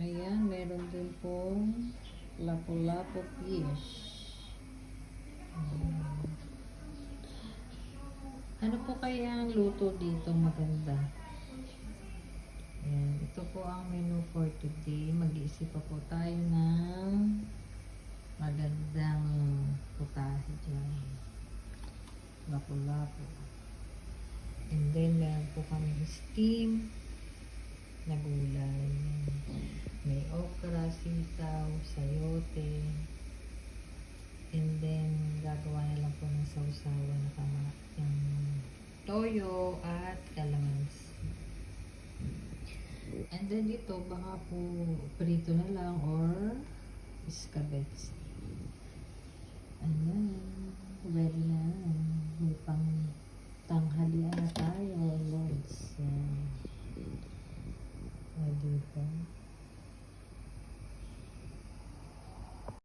Ayan, meron din pong lapu-lapu fish. Ano po kaya ang luto dito maganda? Ayan, ito po ang menu for today. Mag-iisip pa po tayo ng magandang putahe dyan. Lapu-lapu. And then, meron po kami steam na gulay. Okra, sitaw, sayote. And then, gagawa na lang po ng sausawa na kama yung toyo at kalamansi. And then dito, baka po prito na lang or escabets. Ayan, ready na. May pang tanghalian na tayo, Lords. Yan. O, diba?